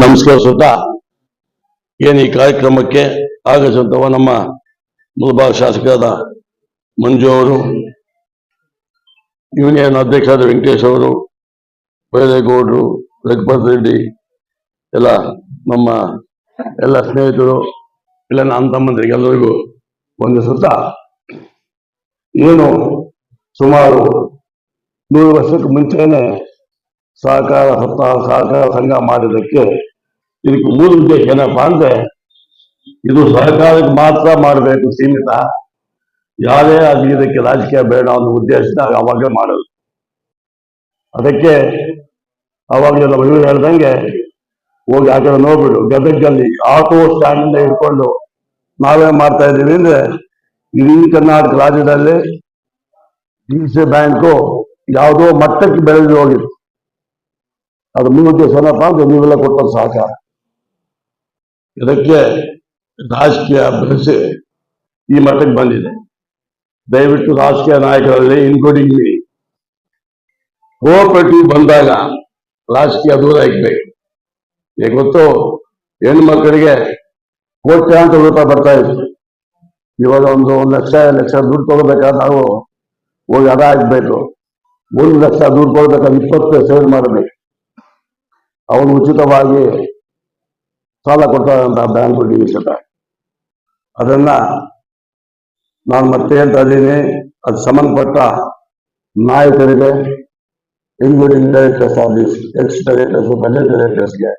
ನಮಸ್ಕರಿಸುತ್ತಾ ಏನು ಈ ಕಾರ್ಯಕ್ರಮಕ್ಕೆ ಆಗಮಿಸಿದಂತಹ ನಮ್ಮ ಮುಲ್ಬಾಗ್ ಶಾಸಕರಾದ ಮಂಜು ಅವರು, ಯೂನಿಯನ್ ಅಧ್ಯಕ್ಷರಾದ ವೆಂಕಟೇಶ್ ಅವರು, ಬೈರೇಗೌಡರು, ರಘುಪತ್ ರೆಡ್ಡಿ, ಎಲ್ಲ ನಮ್ಮ ಎಲ್ಲ ಸ್ನೇಹಿತರು ಇಲ್ಲ ನನ್ನ ತಮ್ಮಂದ್ರಿಗೆ ಎಲ್ಲರಿಗೂ ವಂದಿಸುತ್ತಾ ಏನು ಸುಮಾರು ನೂರು ವರ್ಷಕ್ಕೆ ಮುಂಚೆನೆ ಸಹಕಾರ ಸಪ್ತಾಹ ಸಹಕಾರ ಸಂಘ ಮಾಡಿದ್ದಕ್ಕೆ ಇದಕ್ಕೆ ಮೂಲ ಉದ್ದೇಶ ಏನಪ್ಪಾ ಅಂದ್ರೆ ಇದು ಸಹಕಾರಕ್ಕೆ ಮಾತ್ರ ಮಾಡಬೇಕು ಸೀಮಿತ. ಯಾವುದೇ ಆಗಲಿ ಇದಕ್ಕೆ ರಾಜಕೀಯ ಬೇಡ ಅನ್ನೋ ಉದ್ದೇಶದ ಅವಾಗಲೇ ಮಾಡೋದು. ಅದಕ್ಕೆ ಅವಾಗಲೇ ಇವ್ರು ಹೇಳ್ದಂಗೆ ಹೋಗಿ ಆ ಕಡೆ ನೋಡ್ಬಿಡು, ಗದಗಲ್ಲಿ ಆಟೋ ಸ್ಟ್ಯಾಂಡ್ ಇಟ್ಕೊಂಡು ನಾವೇ ಮಾಡ್ತಾ ಇದ್ದೀವಿ ಅಂದ್ರೆ ಇಡೀ ಕರ್ನಾಟಕ ರಾಜ್ಯದಲ್ಲಿ ಡಿ ಸಿ ಬ್ಯಾಂಕು ಯಾವುದೋ ಮಟ್ಟಕ್ಕೆ ಬೆಳೆದು ಹೋಗಿದೆ. ಅದು ಉದ್ದೇಶ ಅಂತ ಅಂದ್ರೆ ನೀವೆಲ್ಲ ಕೊಟ್ಟ ಸಹಕಾರ ಇದಕ್ಕೆ ರಾಜಕೀಯ ಬೆಳೆಸಿ ಈ ಮಟ್ಟಕ್ಕೆ ಬಂದಿದೆ. ದಯವಿಟ್ಟು ರಾಜಕೀಯ ನಾಯಕರಲ್ಲಿ ಇನ್ಕ್ಲೂಡಿಂಗ್ ಮೀ ಕೋಆಪರೇಟಿವ್ ಬಂದಾಗ ರಾಜಕೀಯ ದೂರ ಇಕ್ಬೇಕು ಈಗ ಗೊತ್ತು ಹೆಣ್ಣು ಮಕ್ಕಳಿಗೆ ಕೋಟ್ಯಾಂತರ ರೂಪಾಯಿ ಬರ್ತಾ ಇತ್ತು ಇವಾಗ ಒಂದು ಒಂದು ಲಕ್ಷ ಲಕ್ಷ ದುಡ್ಡು ತಗೋಬೇಕಾದ್ರೆ ನಾವು ಹೋಗಿ ಅದ ಹಾಕ್ಬೇಕು ಒಂದು ಲಕ್ಷ ದುಡ್ಡು ಕೊಡ್ಬೇಕಾದ್ರೆ ಇಪ್ಪತ್ತು ಸೇವ್ ಮಾಡಬೇಕು. ಅವನು ಉಚಿತವಾಗಿ ಸಾಲ ಕೊಡ್ತಾರಂತಹ ಬ್ಯಾಂಕ್ ಡಿವಿಷನ್ ಅದನ್ನ ನಾನು ಮತ್ತೆ ಹೇಳ್ತಾ ಇದ್ದೀನಿ, ಅದು ಸಂಬಂಧಪಟ್ಟ ನಾಯಕರಿಗೆ including directors office ex directors budget ಡೈರೆಕ್ಟರ್ಸ್ಗೆ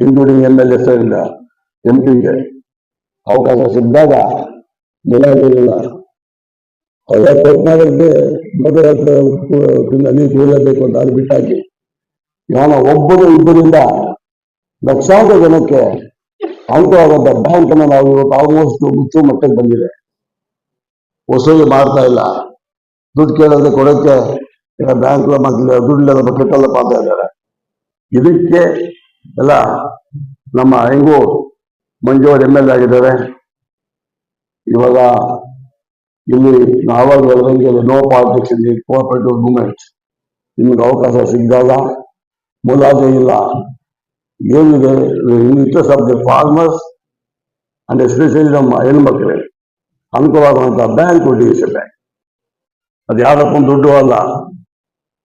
including M L S ಇಂದ ಎಂ ಪಿಗೆ ಅವಕಾಶ ಸಿಕ್ಕಿದಾಗ ಮುಲಾಜಿಲ್ಲ ಅಂತ ನೀವು ಕೇಳಬೇಕು ಅಂತ ಅದು ಬಿಟ್ಟಾಕಿ ಇವನ ಒಬ್ಬರು ಇಬ್ಬರಿಂದ ಲಕ್ಷಾಂತರ ಜನಕ್ಕೆ ಅಂಕವಾದಂತ ಬ್ಯಾಂಕ್ ಅನ್ನ ನಾವು ಇವತ್ತು ಆಲ್ಮೋಸ್ಟ್ ಮುಚ್ಚು ಮಟ್ಟಕ್ಕೆ ಬಂದಿದೆ. ವಸೂಲಿ ಮಾಡ್ತಾ ಇಲ್ಲ. ದುಡ್ಡು ಕೇಳೋದೇ ಕೊಡೋಕ್ಕೆ ಬ್ಯಾಂಕ್ ಮಕ್ಕಳು ದುಡ್ಡಿಲ್ಲದ ಮಕ್ಕಳೆಲ್ಲ ಮಾಡ್ತಾ ಇದ್ದಾರೆ. ಇದಕ್ಕೆ ಎಲ್ಲ ನಮ್ಮ ಹೆಂಗು ಮಂಜು ಅವರು ಎಂ ಎಲ್ ಎ ಆಗಿದ್ದಾರೆ. ಇವಾಗ ಇಲ್ಲಿ ನಾವಾಗ no politics the cooperative movement ನಿಮ್ಗೆ ಅವಕಾಶ ಸಿಕ್ಕಿದಾಗ ಮುಲಾಜೆ ಇಲ್ಲ. ಏನಿದೆ? Interest of the farmers and especially ನಮ್ಮ ಹೆಣ್ಮಕ್ಳಿಗೆ ಅನುಕೂಲವಾದಂಥ ಬ್ಯಾಂಕ್ ಡಿ ಸಿ ಬ್ಯಾಂಕ್ ಅದು ಯಾವುದಕ್ಕೂ ದುಡ್ಡು ಅಲ್ಲ.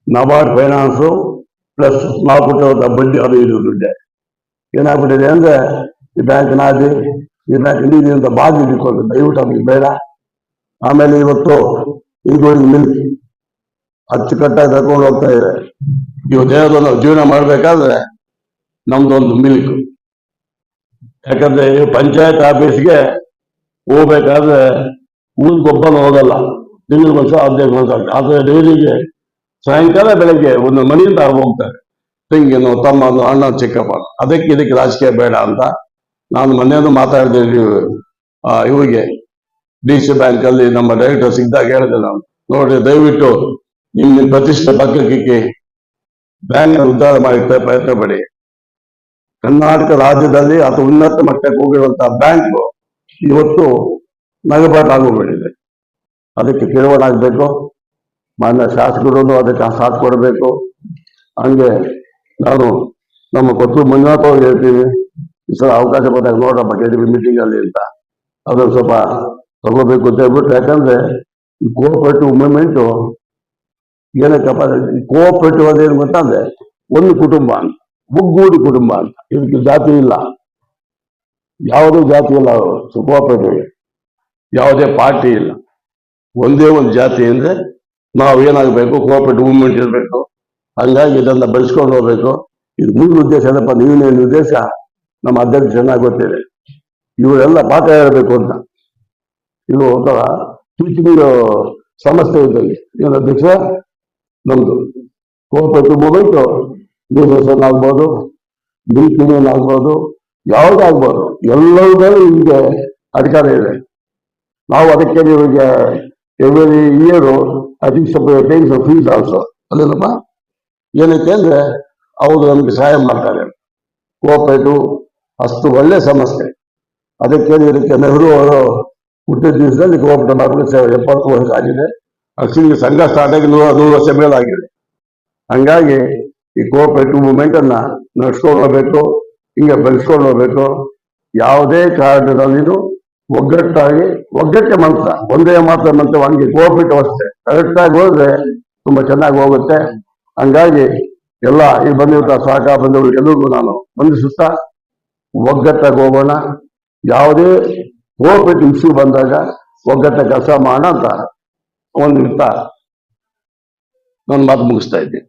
ನಬಾರ್ಡ್ ಫೈನಾನ್ಸು ಪ್ಲಸ್ ನಾವು ಕೊಟ್ಟಿರುವಂಥ ಬಡ್ಡಿ, ಅದು ಇದು ದುಡ್ಡೆ. ಏನಾಗ್ಬಿಟ್ಟಿದೆ ಅಂದ್ರೆ ಈ ಬ್ಯಾಂಕ್ ನಾದಿ, ಈ ಬ್ಯಾಂಕ್ ಇಲ್ಲಿ ಅಂತ ಬಾಗಿ ಇಟ್ಕೊಂಡು ದಯವಿಟ್ಟು ಅವ್ರಿಗೆ ಬೇಡ. ಆಮೇಲೆ ಇವತ್ತು ಇನ್ಕ್ಲೂಡಿಂಗ್ ಮಿಲ್ಕ್ ಅಚ್ಚುಕಟ್ಟಾಗಿ ತಗೊಂಡು ಹೋಗ್ತಾ ಇದೆ ಇವತ್ತೇನಾದ್ರು ನಾವು ಜೀವನ ಮಾಡ್ಬೇಕಾದ್ರೆ ನಮ್ದೊಂದು ಮಿಲ್ಕ್. ಯಾಕಂದ್ರೆ ಪಂಚಾಯತ್ ಆಫೀಸ್ಗೆ ಹೋಗ್ಬೇಕಾದ್ರೆ ಊರಿಗೆ ಒಬ್ಬನ ಹೋಗಲ್ಲ. ತಿಂಗಳು ವರ್ಷ ಹದಿನೈದು ವರ್ಷ ಆದ್ರೆ ಡೈರಿಗೆ ಸಾಯಂಕಾಲ ಬೆಳಗ್ಗೆ ಒಂದು ಮನೆಯಿಂದ ಹೋಗ್ತಾರೆ. ತೆಂಗಿನೋ ತಮ್ಮನೋ ಅಣ್ಣ ಚಿಕ್ಕಪ್ಪ. ಅದಕ್ಕೆ ಇದಕ್ಕೆ ರಾಜಕೀಯ ಬೇಡ ಅಂತ ನಾನು ಮೊನ್ನೆದು ಮಾತಾಡಿದೆ ಇವರಿಗೆ. ಡಿ ಸಿ ಬ್ಯಾಂಕ್ ಅಲ್ಲಿ ನಮ್ಮ ಡೈರೆಕ್ಟರ್ ಸಿಗ್ದಾಗ ಹೇಳಿದೆ ನಾನು. ನೋಡಿ ದಯವಿಟ್ಟು ನಿಮ್ಮ ನಿಮ್ ಪ್ರತಿಷ್ಠೆ ಪಕ್ಕಕ್ಕೆ ಬ್ಯಾಂಕ್ ಉದ್ಧಾರ ಮಾಡಿ ಪ್ರಯತ್ನ ಪಡಿ. ಕರ್ನಾಟಕ ರಾಜ್ಯದಲ್ಲಿ ಅಥವಾ ಉನ್ನತ ಮಟ್ಟಕ್ಕೆ ಹೋಗಿರುವಂತಹ ಬ್ಯಾಂಕ್ ಇವತ್ತು ನಗಬಾಟ್ ಆಗೋಗ್ಬಿಟ್ಟಿದೆ ಅದಕ್ಕೆ ಕಿರುವಣ ಮಾನ್ಯ ಶಾಸಕರು ಅದಕ್ಕೆ ಸಾಥ್ ಕೊಡಬೇಕು. ಹಂಗೆ ನಾನು ನಮ್ಮ ಕೊತ್ತು ಮಂಜುನಾಥ್ ಅವ್ರಿಗೆ ಹೇಳ್ತೀವಿ ಈ ಸಲ ಅವಕಾಶ ಬಂದಾಗ ನೋಡಪ್ಪ ಕೆ ಡಿ ಬಿ ಮೀಟಿಂಗ್ ಅಲ್ಲಿ ಅಂತ. ಅದನ್ನು ಸ್ವಲ್ಪ ತಗೋಬೇಕು ಅಂತ ಹೇಳ್ಬಿಟ್ಟು ಯಾಕಂದ್ರೆ ಈ ಕೋಆಪರೇಟಿವ್ ಮೂವ್ಮೆಂಟು ಏನಕ್ಕಪ್ಪ ಕೋಆಪರೇಟಿವ್ ಅದೇನು ಗೊತ್ತಂದ್ರೆ ಒಂದು ಕುಟುಂಬ ಅಂತ, ಒಗ್ಗೂಡಿ ಕುಟುಂಬ ಅಂತ. ಇದಕ್ಕೆ ಜಾತಿ ಇಲ್ಲ. ಯಾವುದೂ ಜಾತಿ ಇಲ್ಲ ಕೋಆಪರೇಟಿವ್ ಯಾವುದೇ ಪಾರ್ಟಿ ಇಲ್ಲ. ಒಂದೇ ಒಂದು ಜಾತಿ ಅಂದ್ರೆ ನಾವು ಏನಾಗಬೇಕು ಕೋಆಪರೇಟಿವ್ ಮೂವ್ಮೆಂಟ್ ಇರಬೇಕು. ಹಂಗಾಗಿ ಇದನ್ನ ಬೆಳೆಸ್ಕೊಂಡು ಹೋಗ್ಬೇಕು. ಇದು ಮೂಲ ಉದ್ದೇಶ ಏನಪ್ಪ ನೀವಿನ ಉದ್ದೇಶ, ನಮ್ಮ ಅಧ್ಯಕ್ಷ ಚೆನ್ನಾಗಿ ಗೊತ್ತಿದೆ. ಇವರೆಲ್ಲ ಪಾಠ ಹೇಳಬೇಕು ಅಂತ. ಇದು ಒಂಥರ ಟೀಚಿಂಗ್ ಸಂಸ್ಥೆ ಇದ್ದಲ್ಲಿ. ಏನು ಅಧ್ಯಕ್ಷ? ನಮ್ದು ಕೋಆಪರೇಟಿವ್ ಮೂವ್ಮೆಂಟ್ ಬಿಸ್ನೆಸ್ ಆಗ್ಬೋದು ಬಿಲ್ ಯೂನಿಯನ್ ಆಗ್ಬೋದು ಯಾವ್ದಾಗ್ಬೋದು ಎಲ್ಲದರಲ್ಲೂ ನಿಮಗೆ ಅಧಿಕಾರ ಇದೆ. ನಾವು ಅದಕ್ಕೆ ನಿಮಗೆ every year times fees also ಅಲ್ಲೇನಪ್ಪ? ಏನೈತೆ ಅಂದ್ರೆ, ಅವರು ನಮಗೆ ಸಹಾಯ ಮಾಡ್ತಾರೆ. ಕೋಆಪರೇಟಿವ್ ಅಷ್ಟು ಒಳ್ಳೆ ಸಮಸ್ಯೆ ಅದಕ್ಕೆ ಇದಕ್ಕೆ ನೆಹರು ಅವರು ಹುಟ್ಟಿದ ದಿವಸದಲ್ಲಿ ಕೋಆಪರೇಟಿವ್ ಸೇವೆ ಎಪ್ಪತ್ತು ವರ್ಷ ಆಗಿದೆ. ಆಕ್ಚುಲಿ ಸಂಘ ಸ್ಟಾರ್ಟ್ ನೂರ, ನೂರು ವರ್ಷ ಮೇಲಾಗಿದೆ ಹಂಗಾಗಿ ಈ ಕೋಆಪರೇಟಿವ್ ಮೂವ್ಮೆಂಟ್ ಅನ್ನ ನಡ್ಸ್ಕೊಂಡು ಹೋಗ್ಬೇಕು ಹಿಂಗೆ ಬೆಳೆಸ್ಕೊಂಡು ಹೋಗ್ಬೇಕು ಯಾವುದೇ ಕಾರಣದಲ್ಲಿನೂ ಒಗ್ಗಟ್ಟಾಗಿ, ಒಗ್ಗಟ್ಟೆ ಮಂತ್ರ, ಒಂದೇ ಮಾತ್ರ ಮಂತ್ರ ಹಂಗೆ ಕೋಆಪರೇಟಿವ್ ಅಷ್ಟೇ. ಕರೆಕ್ಟಾಗಿ ಹೋದ್ರೆ ತುಂಬಾ ಚೆನ್ನಾಗಿ ಹೋಗುತ್ತೆ. ಹಂಗಾಗಿ ಎಲ್ಲ ಈ ಬಂದಿರುತ್ತ ಸಹಕಾರ ಎಲ್ಲರಿಗೂ ನಾನು ಬಂಧಿಸುತ್ತಾ ಒಗ್ಗಟ್ಟಾಗಿ ಹೋಗೋಣ. ಯಾವುದೇ ಕೋಆಪರೇಟಿವ್ ಇಶ್ಯೂ ಬಂದಾಗ ಒಗ್ಗಟ್ಟ ಕೆಲಸ ಮಾಡೋಣ ಅಂತ. ಒಂದು ಇರ್ತಾ ನನ್ನ ಮಾತು ಮುಗಿಸ್ತಾ ಇದ್ದೀನಿ.